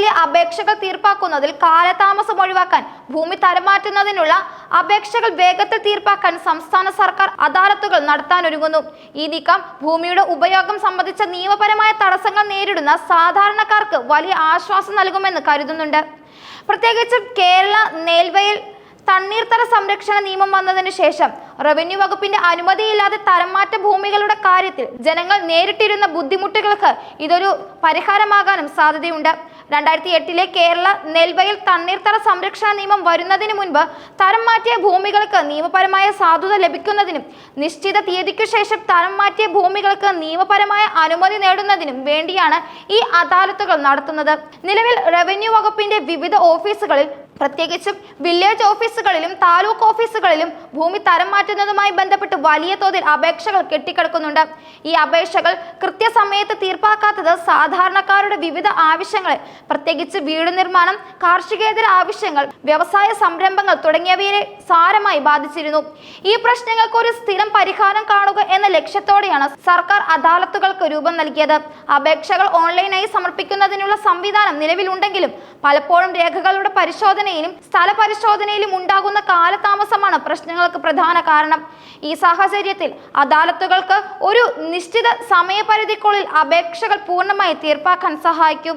നമ്പറുകളിലെ അപേക്ഷകൾ തീർപ്പാക്കുന്നതിൽ കാലതാമസം ഒഴിവാക്കാൻ ഭൂമി തരമാറ്റുന്നതിനുള്ള അപേക്ഷകൾ വേഗത്തിൽ തീർപ്പാക്കാൻ സംസ്ഥാന സർക്കാർ അദാലത്തുകൾ നടത്താനൊരുങ്ങുന്നു ഈ നീക്കം ഭൂമിയുടെ ഉപയോഗം സംബന്ധിച്ച നിയമപരമായ തടസ്സങ്ങൾ നേരിടുന്ന സാധാരണക്കാർക്ക് വലിയ ആശ്വാസം നൽകുമെന്ന് കരുതുന്നുണ്ട്. പ്രത്യേകിച്ചും കേരള നെൽവയൽ തണ്ണീർത്തട സംരക്ഷണ നിയമം വന്നതിന് ശേഷം റവന്യൂ വകുപ്പിന്റെ അനുമതിയില്ലാതെ തരംമാറ്റ ഭൂമികളുടെ കാര്യത്തിൽ ജനങ്ങൾ നേരിട്ടിരുന്ന ബുദ്ധിമുട്ടുകൾക്ക് ഇതൊരു പരിഹാരമാകാനും സാധ്യതയുണ്ട്. രണ്ടായിരത്തി എട്ടിലെ കേരള നെൽവയൽ തണ്ണീർത്തട സംരക്ഷണ നിയമം വരുന്നതിന് മുൻപ് തരം മാറ്റിയ ഭൂമികൾക്ക് നിയമപരമായ സാധുത ലഭിക്കുന്നതിനും നിശ്ചിത തീയതിക്കു ശേഷം തരം മാറ്റിയ ഭൂമികൾക്ക് നിയമപരമായ അനുമതി നേടുന്നതിനും വേണ്ടിയാണ് ഈ അദാലത്തുകൾ നടത്തുന്നത്. നിലവിൽ റവന്യൂ വകുപ്പിന്റെ വിവിധ ഓഫീസുകളിൽ പ്രത്യേകിച്ചും വില്ലേജ് ഓഫീസുകളിലും താലൂക്ക് ഓഫീസുകളിലും ഭൂമി തരം മാറ്റുന്നതുമായി ബന്ധപ്പെട്ട് വലിയ തോതിൽ അപേക്ഷകൾ കെട്ടിക്കിടക്കുന്നുണ്ട്. ഈ അപേക്ഷകൾ കൃത്യസമയത്ത് തീർപ്പാക്കാത്തത് സാധാരണക്കാരുടെ വിവിധ ആവശ്യങ്ങളെ പ്രത്യേകിച്ച് വീട് നിർമ്മാണം കാർഷികേതര ആവശ്യങ്ങൾ വ്യവസായ സംരംഭങ്ങൾ തുടങ്ങിയവയെ സാരമായി ബാധിച്ചിരുന്നു. ഈ പ്രശ്നങ്ങൾക്ക് ഒരു സ്ഥിരം പരിഹാരം കാണുക എന്ന ലക്ഷ്യത്തോടെയാണ് സർക്കാർ അദാലത്തുകൾക്ക് രൂപം നൽകിയത്. അപേക്ഷകൾ ഓൺലൈനായി സമർപ്പിക്കുന്നതിനുള്ള സംവിധാനം നിലവിലുണ്ടെങ്കിലും പലപ്പോഴും രേഖകളുടെ പരിശോധനയിലും സ്ഥലപരിശോധനയിലും ഉണ്ടാകുന്ന കാലതാമസമാണ് പ്രശ്നങ്ങൾക്ക് പ്രധാന കാരണം. ഈ സാഹചര്യത്തിൽ അദാലത്തുകൾക്ക് ഒരു നിശ്ചിത സമയപരിധിക്കുള്ളിൽ അപേക്ഷകൾ പൂർണമായി തീർപ്പാക്കാൻ സഹായിക്കും.